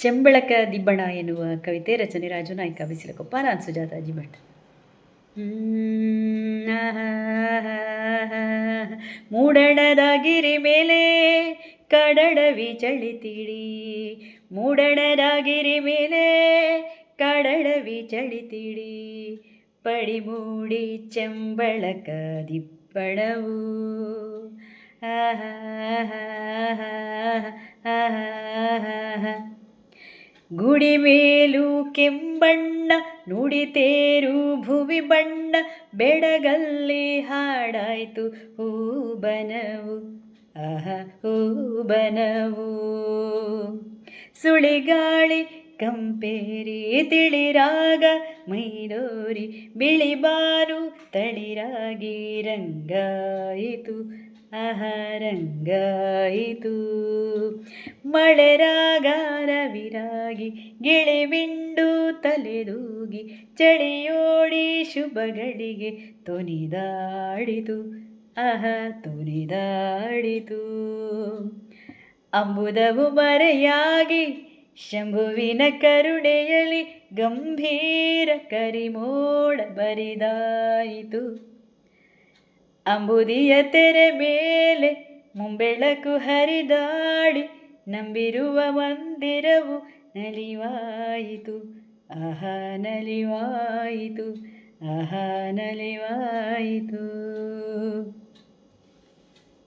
ಚೆಂಬಳಕ ದಿಬ್ಬಣ ಎನ್ನುವ ಕವಿತೆ ರಚನೆ ರಾಜು ನಾಯ್ಕ ಬಿಸಿಲಕೊಪ್ಪ ನಾನು ಸುಜಾತ ಭಟ್. ಮೂಡಣದ ಗಿರಿ ಮೇಲೆ ಕಡಡವಿ ಚಳಿತಿಡಿ ಮೂಡಣದ ಗಿರಿ ಮೇಲೆ ಕಡಡವಿ ಚಳಿತಿಡಿ ಪಡಿಮೂಡಿ ಚೆಂಬಳಕ ದಿಬ್ಬಣವು ಆಹಾಹಾಹಾ. ಗುಡಿ ಮೇಲು ಕೆಂಬಣ್ಣ, ನುಡಿತೇರು ಭುವಿ ಬಣ್ಣ, ಬೆಡಗಲ್ಲಿ ಹಾಡಾಯ್ತು ಹೂಬನವು ಅಹ ಹೂಬನವು ಸುಳಿಗಾಳಿ ಕಂಪೇರಿ ತಿಳಿರಾಗ, ಮೈಡೋರಿ ಬಿಳಿಬಾರು ತಳಿರಾಗಿ ರಂಗಾಯಿತು. ಅಹ ರಂಗಾಯಿತು. ಮಳೆರಾಗ ರವಿರಾಗಿ ಗಿಳಿವಿಂಡು ತಲೆದೂಗಿ ಚಳಿಯೋಡಿ ಶುಭಗಳಿಗೆ ತೊನಿದಾಡಿತು. ಅಹ ತೊನಿದಾಡಿತು. ಅಂಬುದವು ಮರೆಯಾಗಿ ಶಂಭುವಿನ ಕರುಣೆಯಲ್ಲಿ ಗಂಭೀರ ಕರಿಮೋಡ ಬರಿದಾಯಿತು. ಅಂಬುದಿಯ ತೆರೆ ಮೇಲೆ ಮುಂಬೆಳಕು ಹರಿದಾಡಿ ನಂಬಿರುವ ಮಂದಿರವು ನಲಿವಾಯಿತು. ಅಹ ನಲಿವಾಯಿತು. ಅಹ ನಲಿವಾಯಿತು.